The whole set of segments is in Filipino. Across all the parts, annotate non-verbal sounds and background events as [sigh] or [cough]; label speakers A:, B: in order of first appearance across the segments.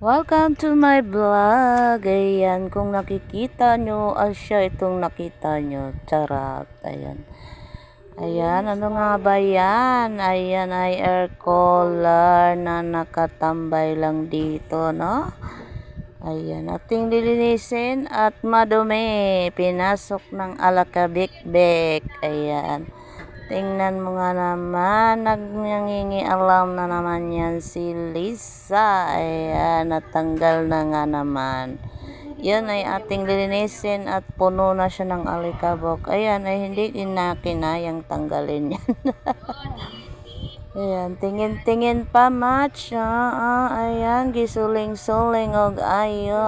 A: Welcome to my vlog. Ayan, kung nakikita nyo, asya itong nakita nyo. Charot. Ayan. Ayan, ano nga ba yan? Ayan ay air cooler na nakatambay lang dito, no? Ayan, ating lilinisin at madumi. Pinasok ng alakabik-bik. Ayan. Tingnan mo nga naman, nagnangingialam na naman yan si Lisa. Ayan, natanggal na nga naman. Yan ay ating lilinisin at puno na siya ng alikabok. Ayan, ay hindi kinakinayang tanggalin yan. [laughs] ayan, tingin-tingin pa match. Ah, ah, ayan, gisuling-suling og ayo.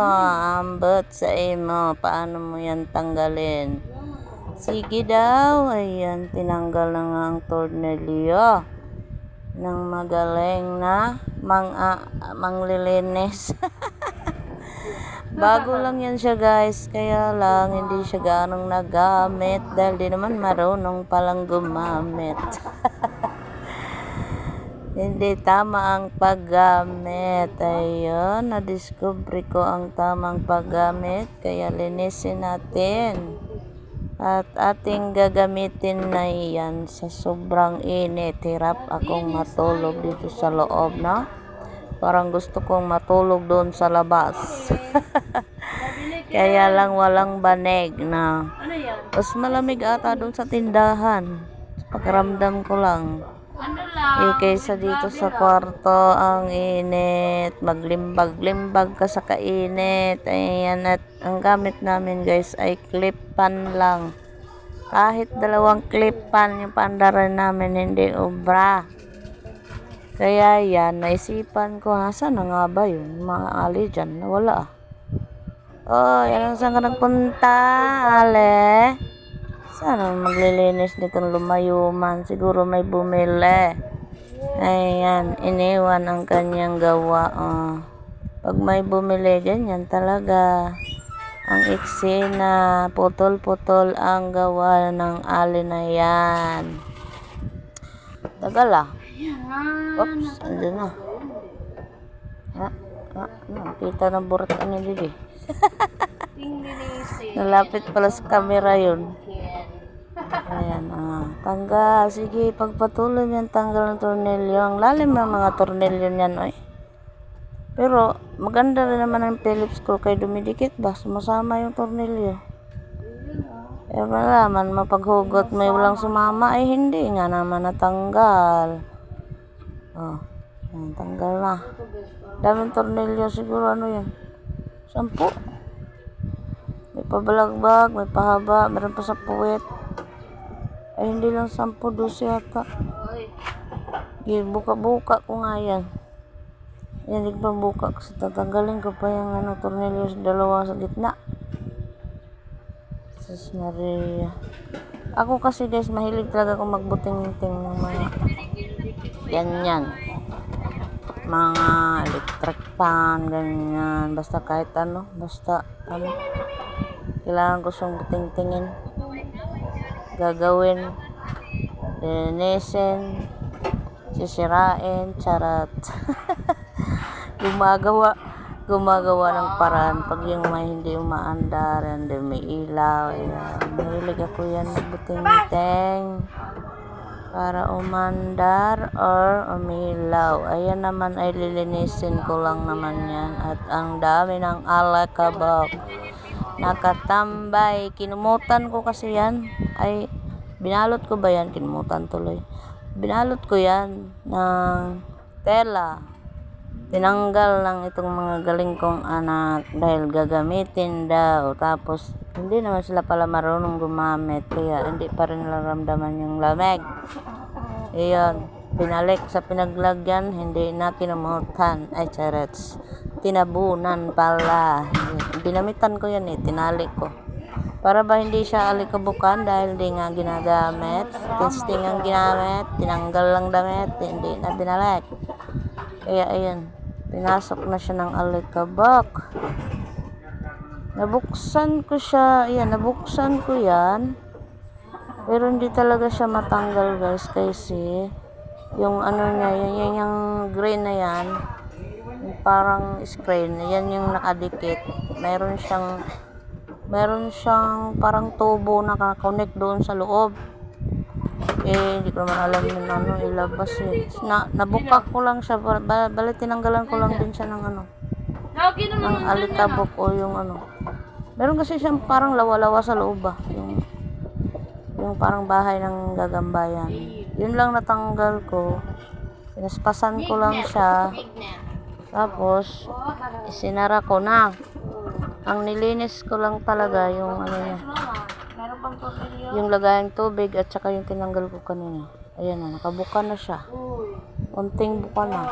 A: Ambot sa imo. Paano mo yan tanggalin? Sige daw. Ayan, tinanggal na nga ang tornilyo ng magaling na mang ah, manglilinis. [laughs] Bago lang yan siya guys, kaya lang hindi siya ganong nagamit dahil di naman marunong palang gumamit. [laughs] hindi tama ang paggamit. Ayun, na-discover ko ang tamang paggamit, kaya linisin natin. At ating gagamitin na iyan sa sobrang init. Hirap akong matulog dito sa loob, no? Parang gusto kong matulog doon sa labas. [laughs] Kaya lang walang banig na. Mas malamig ata doon sa tindahan. Pakiramdam ko lang. Eh, kaysa dito sa kwarto, ang init. Maglimbag-limbag ka sa kainit. Ayan, at ang gamit namin guys ay clip-pan lang. Kahit dalawang clip-pan yung pandaran namin, hindi obra. Kaya yan, naisipan ko, nasa na nga ba yun? Mga ali dyan, nawala ah. Oh, yan saan ka nagpunta, ale? Sana maglilinis nitong lumayuman. Siguro may bumili. Ayan, iniwan ang kanyang gawa. Oh. Pag may bumili, ganyan talaga. Ang eksena, putol-putol ang gawa ng ali na yan. Tagal ah. Oops, andun na. Ha? Ha? Nakita ng burat ni Bibi. [laughs] Nalapit pala sa camera yun. Ayan, ah. Tanggal. Sige, pagpatuloy mo yan, tanggal ng tornilyo. Ang lalim ng mga tornilyo niyan, oy. Pero, maganda rin naman ang Phillips screw kay dumidikit ba? Sumasama yung tornilyo. Eh, malaman, mapaghugot may walang sumama, ay hindi nga naman natanggal. Oh, ayan, tanggal na. Daming tornilyo siguro, ano yun? Sampu. May pabalagbag, may pahaba, meron pa sa puwet. Ay, hindi lang sampu, dosi yata. Buka-buka ko nga yan. Yan, di pa buka kasi tatanggalin ko pa yung ano, tornilyo sa dalawa sa gitna. Sus Maria. Ako kasi guys, mahilig talaga akong magbuting-ting ng mga ganyan. Mga electric fan, ganyan. Basta kahit ano, basta ano. Kailangan ko siyang buting-tingin. Gagawin. Linisin. Sisirain. Charat. [laughs] gumagawa gumagawa ng paraan pag yung may hindi umaandar and then may ilaw ayan. mahilig ako yan magbuting-ting para umandar or umilaw ayan naman ay lilinisin ko lang naman yan at ang dami ng alakabok nakatambay. Kinumutan ko kasi yan. Ay binalot ko ba yan? Kinumutan tuloy. Binalot ko yan ng tela. Tinanggal lang itong mga galing kong anak dahil gagamitin daw. Tapos hindi naman sila pala marunong gumamit kaya hindi pa rin naramdaman yung lamig. Iyon pinalik sa pinaglagyan hindi na kinumutan ay charets. Tinabunan pala. Binamitan ko yan eh tinalik ko. Para ba hindi siya alikabukan dahil hindi nga ginagamit? Testing ang ginamit tinanggal lang damit hindi na binalik. Kaya ayun. Pinasok na siya ng alikabak. Nabuksan ko siya. Ayan, nabuksan ko yan. Pero hindi talaga siya matanggal guys kasi yung ano niya, yung, yung, yung green na yan, yung parang screen. Yan yung nakadikit. Meron siyang meron siyang parang tubo na nakakonect doon sa loob. Eh, hindi ko naman alam yung ano, ilabas eh. Na, nabuka ko lang siya, ba, bali tinanggalan ko lang din siya ng ano, ng alikabok o yung ano. Meron kasi siyang parang lawa-lawa sa loob ba, yung, yung parang bahay ng gagambayan. Yun lang natanggal ko. Pinaspasan ko lang siya. Tapos, isinara ko na. Ang nilinis ko lang talaga yung ano niya, yung lagayang tubig at saka yung tinanggal ko kanina. Ayan na, nakabuka na siya. Unting buka na.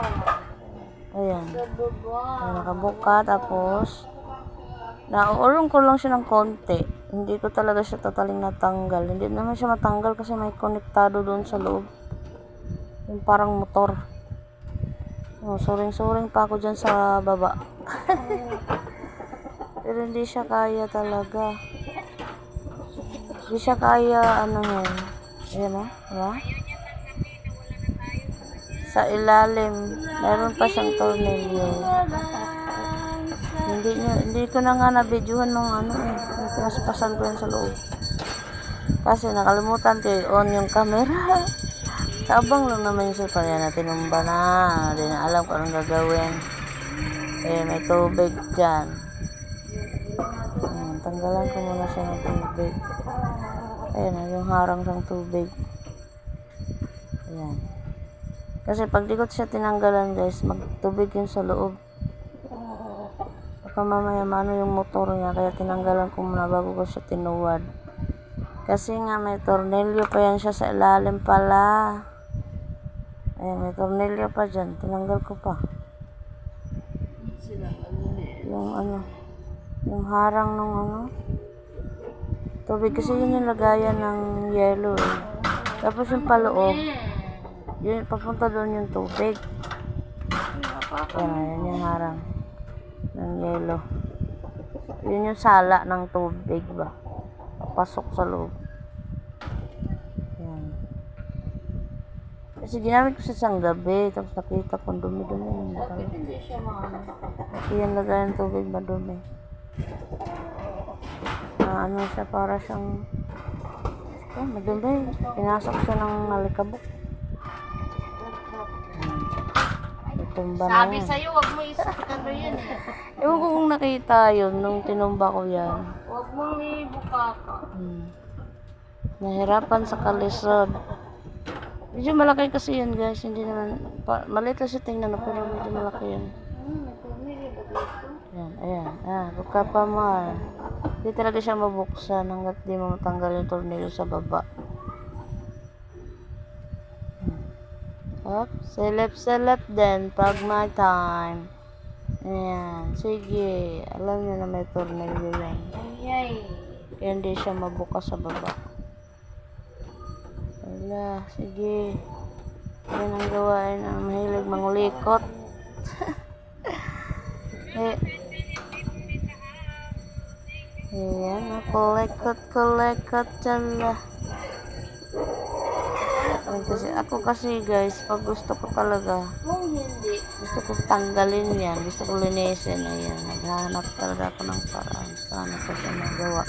A: Ayan. Ayan, nakabuka tapos nauurong ko lang siya ng konti. Hindi ko talaga siya totaling natanggal. Hindi naman siya matanggal kasi may konektado doon sa loob. Yung parang motor. Oh, suring-suring pa ako dyan sa baba. [laughs] Pero hindi siya kaya talaga. Hindi siya kaya, ano yun. Ayan o, diba? Sa ilalim, meron pa siyang tornilyo. Hindi, hindi ko na nga na-videohan nung ano eh. Pinaspasan ko yan sa loob. Kasi nakalimutan ko i-on yung camera. [laughs] Tabang lang naman yung cellphone yan na tinumba na. Hindi na alam kung anong gagawin. Eh, may tubig dyan. Ayan, tanggalan ko muna siya ng tubig. Ayan, yung harang ng tubig. Ayan. Kasi pag di ko siya tinanggalan guys, magtubig yun sa loob. Baka mamaya yung motor niya, kaya tinanggalan ko muna bago ko siya tinuwad. Kasi nga may tornilyo pa yan siya sa ilalim pala. Ayan, may tornilyo pa dyan. Tinanggal ko pa. Yung ano, yung harang ng ano. Tubig kasi yun yung lagayan ng yellow eh. Tapos yung paloob, yun, papunta doon yung tubig. Ayan, yun yung harang ng yellow. Yun yung sala ng tubig ba? Pasok sa loob. Ayan. Kasi ginamit ko sa isang gabi, tapos nakita ko dumi-dumi. Kasi yung lagayan ng tubig madumi. Ah, ano siya, para siyang Oh, madumi. Pinasok siya ng nalikabok. Itumba na
B: Sabi
A: yan.
B: sa'yo, wag mo isakano [laughs] yan eh.
A: Ewan ko kung nakita yun nung tinumba ko yan.
B: Wag mo ibuka ka.
A: Hmm. Nahirapan sa kalisod. Medyo malaki kasi yan guys. Hindi naman, pa, maliit kasi tingnan na pero medyo malaki yan.
B: Hmm?
A: Ayan, ayan. Ah, buka pa mo ah. Hindi talaga siya mabuksan hanggat di mo matanggal yung tornilyo sa baba. Up, selip-selip din pag may time. Ayan, sige. Alam niyo na may tornilyo yan.
B: Ayay.
A: Kaya hindi siya mabukas sa baba. Wala, sige. Yan ang gawain ng mahilig mangulikot. [laughs] eh, Ayan, nakulekot-kulekot dyan lah. Ay, kasi ako kasi guys, pag gusto ko talaga, gusto ko tanggalin yan, gusto ko linisin, ayan, naghahanap talaga ako ng paraan, paano ko siya magawa.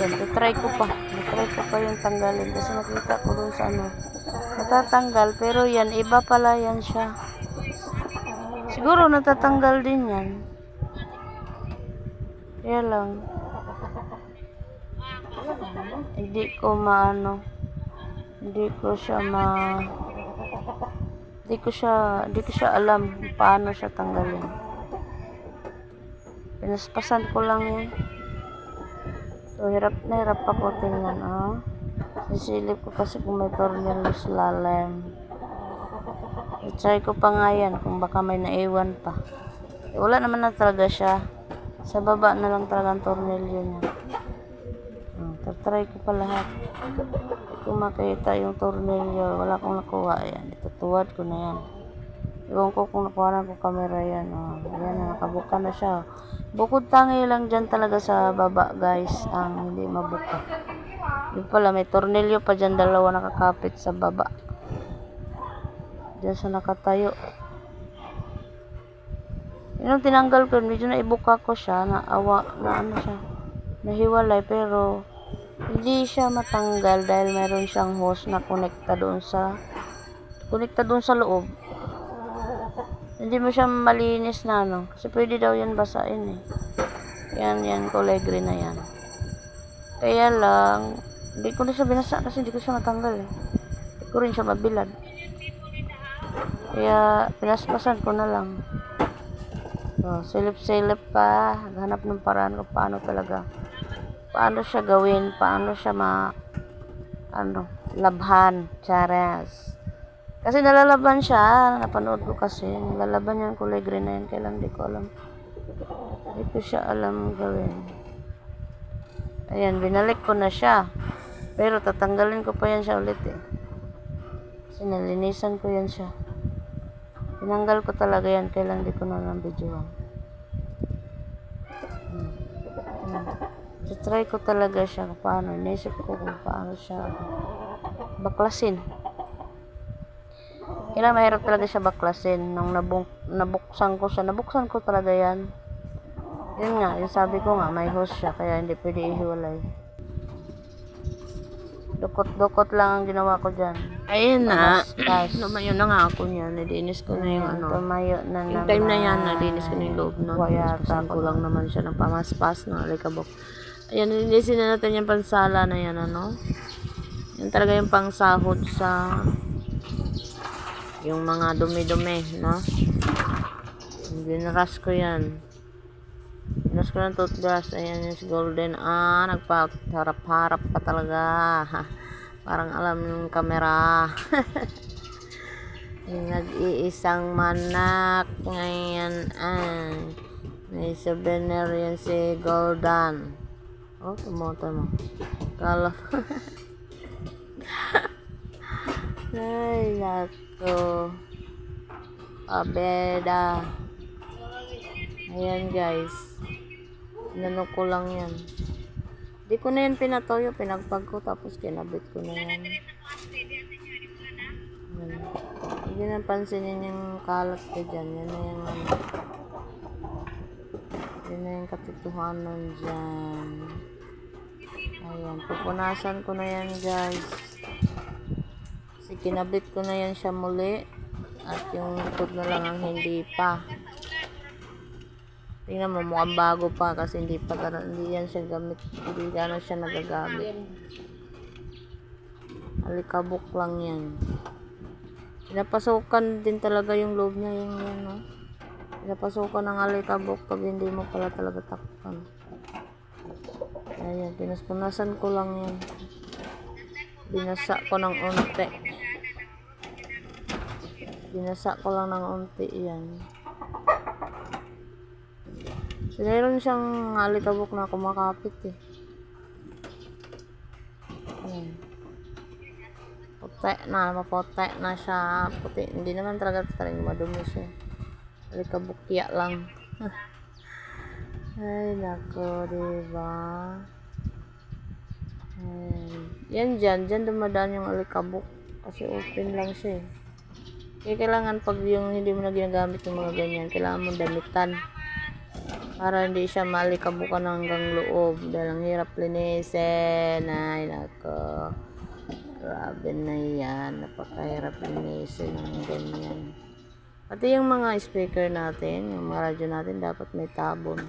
A: Yan, try ko pa, try ko pa yung tanggalin, kasi nakita ko dun sa ano, natatanggal, pero yan, iba pala yan siya. Siguro natatanggal din yan. Kaya lang, hindi ko maano, hindi ko siya ma, hindi ko siya, hindi ko siya alam paano siya tanggalin. Pinaspasan ko lang yan. So, hirap na hirap ako tingnan, ah. Sisilip ko kasi kung may tornilyo sa lalim. I-try ko pa nga yan kung baka may naiwan pa. Eh, wala naman na talaga siya. Sa baba na lang talaga ang tornilyo niya. Try ko pa lahat. Kung yung tornilyo, wala akong nakuha. Ayan, itutuwad ko na yan. Iwan ko kung nakuha ko camera yan. Oh, ayan, nakabuka na siya. Bukod tangi lang dyan talaga sa baba, guys, ang hindi mabuka. Yung pala, may tornilyo pa dyan, dalawa nakakapit sa baba. Diyan sa nakatayo.
C: Yung tinanggal ko, medyo naibuka ko siya, na awa, na ano siya, nahiwalay, pero hindi siya matanggal dahil meron siyang hose na konekta doon sa, konekta doon sa loob. Hindi mo siya malinis na ano, kasi pwede daw yan basain eh. Yan, yan, kulay green na yan. Kaya lang, hindi ko na siya binasa kasi hindi ko siya matanggal eh. Hindi ko rin siya mabilad. Kaya, pinaspasan ko na lang. So, silip-silip pa. Hanap ng paraan kung paano talaga. Paano siya gawin. Paano siya ma... Ano, labhan. Charas. Kasi nalalaban siya. Napanood ko kasi. Nalalaban yan kulay green na yan. Kailan di ko alam. Hindi ko siya alam gawin. Ayan, binalik ko na siya. Pero tatanggalin ko pa yan siya ulit eh. Kasi nalinisan ko yan siya. Tinanggal ko talaga yan, kailan di ko na lang videoan. Hmm. Hmm. So, try ko talaga siya kung paano. Inisip ko kung paano siya baklasin. Kailangan mahirap talaga siya baklasin. Nung nabuk nabuksan ko siya, nabuksan ko talaga yan. Yun nga, yung sabi ko nga, may hose siya, kaya hindi pwede ihiwalay. Dukot-dukot lang ang ginawa ko dyan.
A: Ayun na. [clears throat] Lumayo na nga ako niyan. Nilinis ko na yung ano.
C: Tumayo na naman.
A: Yung time na yan, nalinis ko na yung loob.
C: Waya
A: Paspasan ko lang naman siya ng pamaspas ng alikabok. Ayan, nilinisin na natin yung pansala na yan, ano. Yan talaga yung pangsahod sa yung mga dumi-dumi, no. Binaras ko yan. Binaras ko ng toothbrush. Ayan yung Golden. Ah, nagpaharap-harap pa talaga. [laughs] Parang alam ng kamera. [laughs] yung nag-iisang manak ngayon ay may souvenir yan si Golden. Oh, tumoto mo. Kala. Ay, nako. Abeda. Ayan guys. Inano ko lang yan. Di ko na yan pinatoyo. Pinagpag ko tapos kinabit ko na yan. Yan. Hindi na pansinin yung kalat ko dyan. Yan na yung ano. Yan na yung katotohanan dyan. Ayan. Pupunasan ko na yan guys. Kasi kinabit ko na yan siya muli. At yung likod na lang ang hindi pa. Tingnan mo, mukhang bago pa kasi hindi pa tara- hindi yan siya gamit. Hindi gano'n siya nagagamit. Alikabok lang yan. Pinapasukan din talaga yung loob niya yung yan, no? Pinapasukan ng alikabok pag hindi mo pala talaga takpan. Ayan, pinaspunasan ko lang yan. Binasa ko ng unti. Binasa ko lang ng unti yan. So, meron siyang alikabok na kumakapit eh. Ayan. Puti na, maputi na siya. Puti. Hindi naman talaga talagang madumi siya. Alikabukya lang. Ay, nako, diba? Ayan. Yan dyan. Dyan dumadaan yung alikabok. Kasi open lang siya eh. Kaya kailangan pag yung hindi mo na ginagamit yung mga ganyan, kailangan mo damitan. Para hindi siya malikabukan hanggang loob. Dahil ang hirap linisin. Ay, nako. Grabe na yan. Napakahirap linisin ng ganyan. Pati yung mga speaker natin, yung mga radyo natin, dapat may tabon.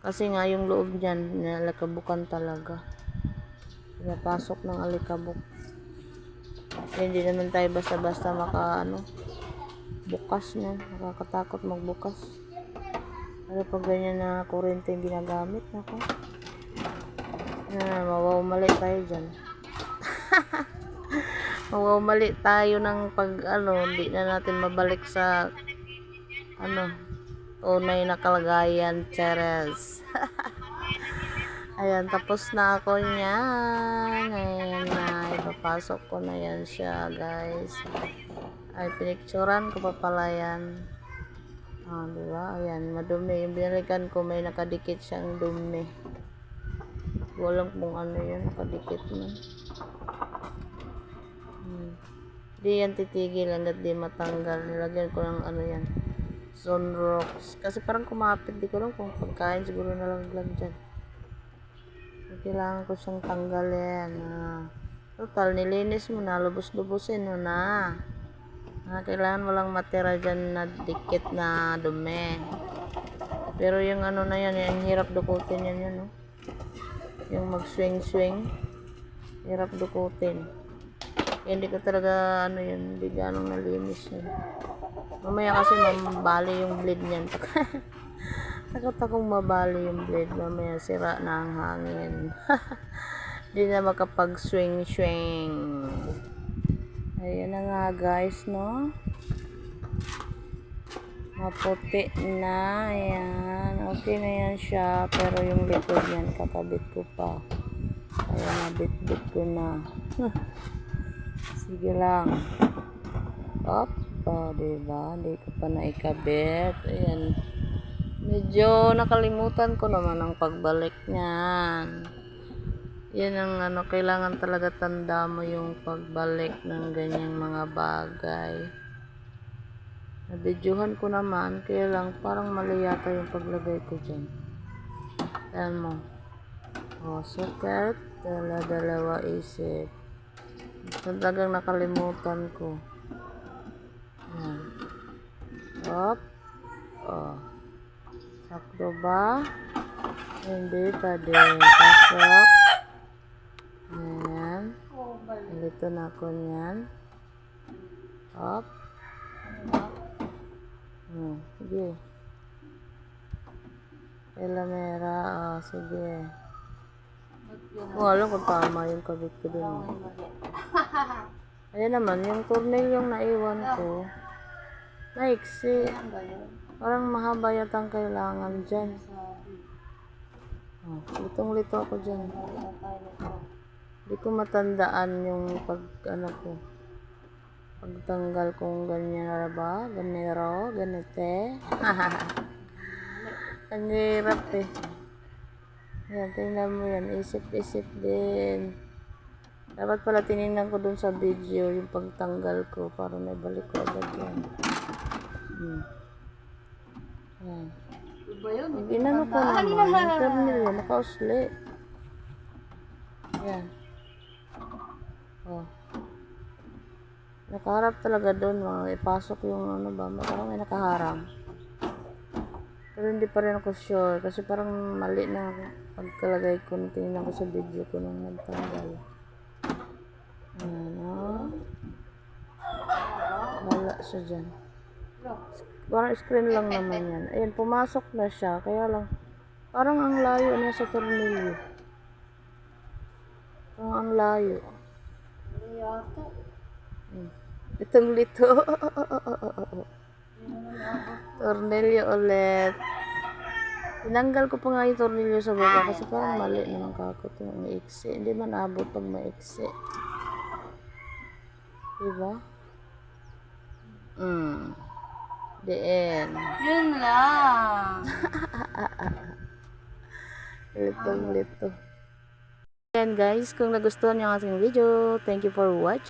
A: Kasi nga yung loob niyan, nalakabukan talaga. Pinapasok ng alikabok. Kaya hindi naman tayo basta-basta maka ano, bukas na. Nakakatakot magbukas. Ano pag ganyan na kurente yung ginagamit, nako. Ah, mawawmali tayo dyan. Mawawmali tayo ng pag ano, hindi na natin mabalik sa ano, tunay na kalagayan, Cheres. [laughs] Ayan, tapos na ako niyan. Ayan na, ipapasok ko na yan siya, guys. Ay, pinicturan ko pa pala yan. Ah, di ba? Ayan, madumi. Yung binalikan ko, may nakadikit siyang dumi. Walang kung ano yun, nakadikit na. Hmm. Di yan titigil hanggat di matanggal. Nilagyan ko ng ano yan. sunrocks. Kasi parang kumapit, di ko lang kung pagkain siguro na lang lang dyan. Kailangan ko siyang tanggalin. Ah. Total, nilinis mo na, lubos-lubusin mo na. Ah, kailangan walang matira dyan na dikit na dumi. Pero yung ano na yan, yung hirap dukutin yan yun, no? Yung mag-swing-swing, hirap dukutin. Hindi ko talaga, ano yun, hindi ganong nalinis yun. Mamaya kasi mabali yung blade niyan. [laughs] Takot akong mabali yung blade. Mamaya sira na ang hangin. [laughs] Hindi na makapag-swing-swing. Ayan na nga guys, no? Maputi na. Ayan. Okay na yan siya. Pero yung likod niyan, kakabit ko pa. Kaya nabit-bit ko na. [laughs] Sige lang. Up. Oh, diba? Hindi ko pa naikabit. Ayan. Medyo nakalimutan ko naman ang pagbalik niyan. Yan ang ano, kailangan talaga tanda mo yung pagbalik ng ganyang mga bagay. Nabidyohan ko naman, kaya lang parang mali yata yung paglagay ko dyan. Ayan mo. O, sukat, dala-dalawa isip. Talagang nakalimutan ko. Ayan. Up. Oh. Sakto ba? Hindi pa din. Pasok. Ayan.
B: Oh, balik.
A: Nalito na ako niyan. Up. Hmm, sige. Elamera, ah, sige. Kung alam kung tama yung kabit ko dun. Ayan naman, yung tornil yung naiwan ko. Naiksi. Parang mahaba yata ang kailangan dyan. Oh, litong-lito ako dyan. Hindi ko matandaan yung pag ano ko. Pagtanggal kung ganyan na ba? Ganero? Ganite? [laughs] Ang hirap eh. Yan, tingnan mo yan. Isip-isip din. Dapat pala tinignan ko dun sa video yung pagtanggal ko para may balik ko agad yan. Hmm. Yan.
B: Iba yun.
A: Inano ko naman, terminal yun, nakausli. Yan. Oh. Nakaharap talaga doon, mga ipasok yung ano ba, parang may nakaharang. Pero hindi pa rin ako sure, kasi parang mali na pagkalagay ko, tingnan ko sa video ko nung nagtanggal. Ayan, oh. Wala siya dyan. Parang screen lang naman yan. Ayan, pumasok na siya. Kaya lang, parang ang layo na sa tornilyo. Parang ang layo. Hmm. Itong lito. [laughs] tornilyo ulit. Tinanggal ko pa nga yung tornilyo sa baba kasi parang mali naman kakot yung maiksi. Hindi man abot pag maiksi. Diba? Hmm. The end.
B: Yun lang. [laughs]
A: Litong lito. Ayan guys, kung nagustuhan niyo ang ating video, thank you for watching.